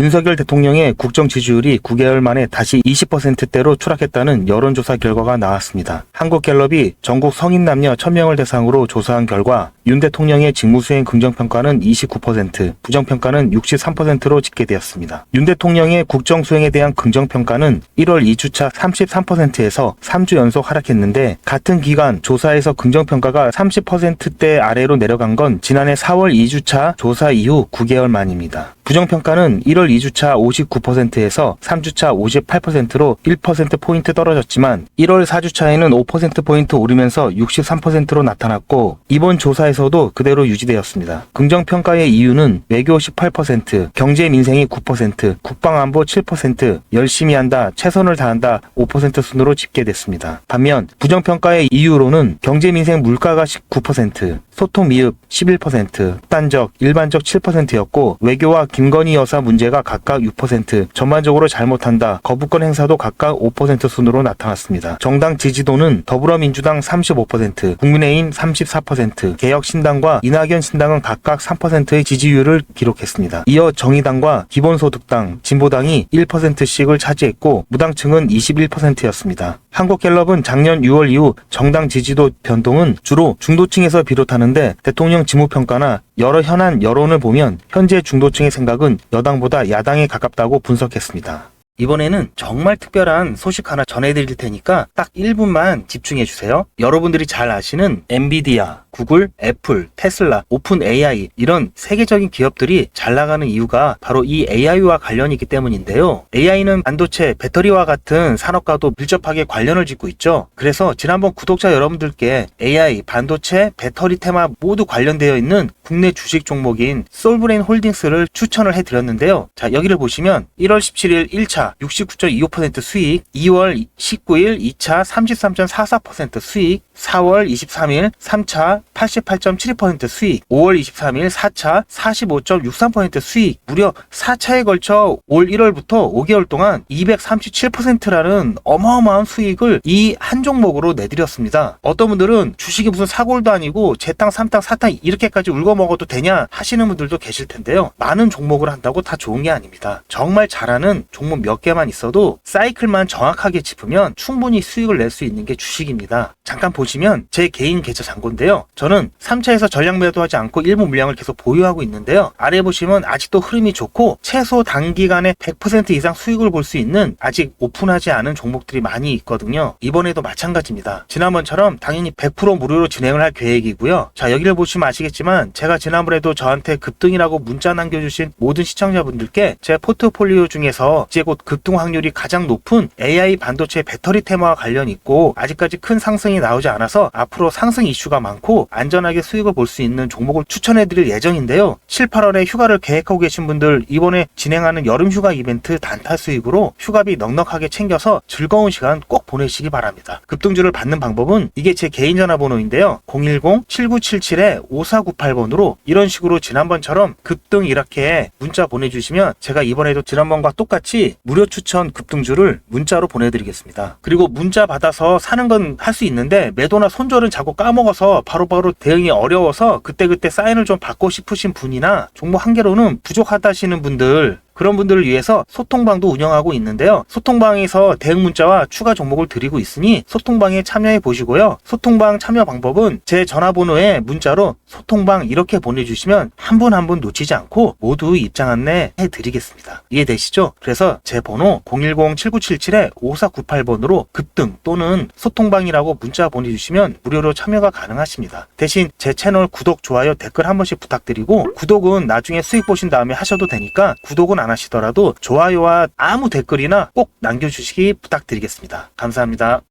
윤석열 대통령의 국정 지지율이 9개월 만에 다시 20%대로 추락했다는 여론조사 결과가 나왔습니다. 한국갤럽이 전국 성인 남녀 1000명을 대상으로 조사한 결과 윤 대통령의 직무수행 긍정평가는 29%, 부정평가는 63%로 집계되었습니다. 윤 대통령의 국정수행에 대한 긍정평가는 1월 2주차 33%에서 3주 연속 하락했는데 같은 기간 조사에서 긍정평가가 30%대 아래로 내려간 건 지난해 4월 2주차 조사 이후 9개월 만입니다. 부정평가는 1월 2주차 59%에서 3주차 58%로 1%포인트 떨어졌지만 1월 4주차에는 5%포인트 오르면서 63%로 나타났고 이번 조사에서 도 그대로 유지되었습니다. 긍정평가의 이유는 외교 18%, 경제 민생이 9%, 국방안보 7%, 열심히 한다, 최선을 다한다 5% 순으로 집계됐습니다. 반면 부정평가의 이유로는 경제 민생 물가가 19%, 소통 미흡 11%, 단적, 일반적 7%였고 외교와 김건희 여사 문제가 각각 6%, 전반적으로 잘못한다, 거부권 행사도 각각 5% 순으로 나타났습니다. 정당 지지도는 더불어민주당 35%, 국민의힘 34%, 개혁신당과 이낙연 신당은 각각 3%의 지지율을 기록했습니다. 이어 정의당과 기본소득당, 진보당이 1%씩을 차지했고 무당층은 21%였습니다. 한국갤럽은 작년 6월 이후 정당 지지도 변동은 주로 중도층에서 비롯하는 데 대통령 직무평가나 여러 현안 여론을 보면 현재 중도층의 생각은 여당보다 야당에 가깝다고 분석했습니다. 이번에는 정말 특별한 소식 하나 전해드릴 테니까 딱 1분만 집중해 주세요. 여러분들이 잘 아시는 엔비디아, 구글, 애플, 테슬라, 오픈 AI 이런 세계적인 기업들이 잘 나가는 이유가 바로 이 AI와 관련이 있기 때문인데요. AI는 반도체, 배터리와 같은 산업과도 밀접하게 관련을 짓고 있죠. 그래서 지난번 구독자 여러분들께 AI, 반도체, 배터리 테마 모두 관련되어 있는 국내 주식 종목인 솔브레인 홀딩스를 추천을 해드렸는데요. 자, 여기를 보시면 1월 17일 1차 69.25% 수익, 2월 19일 2차 33.44% 수익, 4월 23일 3차 88.72% 수익, 5월 23일 4차 45.63% 수익, 무려 4차에 걸쳐 올 1월부터 5개월 동안 237%라는 어마어마한 수익을 이 한 종목으로 내드렸습니다. 어떤 분들은 주식이 무슨 사골도 아니고 제땅, 삼땅, 사땅 이렇게까지 울고 먹어도 되냐 하시는 분들도 계실 텐데요. 많은 종목을 한다고 다 좋은 게 아닙니다. 정말 잘하는 종목 몇 개만 있어도 사이클만 정확하게 짚으면 충분히 수익을 낼 수 있는 게 주식입니다. 잠깐 보시면 제 개인 계좌 잔고인데요. 저는 3차에서 전량 매도하지 않고 일부 물량을 계속 보유하고 있는데요. 아래 보시면 아직도 흐름이 좋고 최소 단기간에 100% 이상 수익을 볼 수 있는 아직 오픈하지 않은 종목들이 많이 있거든요. 이번에도 마찬가지입니다. 지난번처럼 당연히 100% 무료로 진행을 할 계획이고요. 자 여기를 보시면 아시겠지만 제가 지난번에도 저한테 급등이라고 문자 남겨주신 모든 시청자분들께 제 포트폴리오 중에서 이제 곧 급등 확률이 가장 높은 AI 반도체 배터리 테마와 관련 있고 아직까지 큰 상승이 나오지 않아서 앞으로 상승 이슈가 많고 안전하게 수익을 볼 수 있는 종목을 추천해 드릴 예정인데요. 7, 8월에 휴가를 계획하고 계신 분들 이번에 진행하는 여름 휴가 이벤트 단타 수익으로 휴가비 넉넉하게 챙겨서 즐거운 시간 꼭 보내시기 바랍니다. 급등주를 받는 방법은 이게 제 개인 전화번호인데요. 010-7977-5498번으로 이런 식으로 지난번처럼 급등 이렇게 문자 보내주시면 제가 이번에도 지난번과 똑같이 무료 추천 급등주를 문자로 보내드리겠습니다. 그리고 문자 받아서 사는 건 할 수 있는데 매도나 손절은 자꾸 까먹어서 바로바로 대응이 어려워서 그때그때 사인을 좀 받고 싶으신 분이나 종목 한 개로는 부족하다 하시는 분들 그런 분들을 위해서 소통방도 운영하고 있는데요. 소통방에서 대응 문자와 추가 종목을 드리고 있으니 소통방에 참여해 보시고요. 소통방 참여 방법은 제 전화번호에 문자로 소통방 이렇게 보내주시면 한 분 한 분 놓치지 않고 모두 입장 안내 해드리겠습니다. 이해되시죠? 그래서 제 번호 010-7977-5498번으로 급등 또는 소통방이라고 문자 보내주시면 무료로 참여가 가능하십니다. 대신 제 채널 구독, 좋아요, 댓글 한 번씩 부탁드리고 구독은 나중에 수익 보신 다음에 하셔도 되니까 구독은 안 하시더라도 좋아요와 아무 댓글이나 꼭 남겨주시기 부탁드리겠습니다. 감사합니다.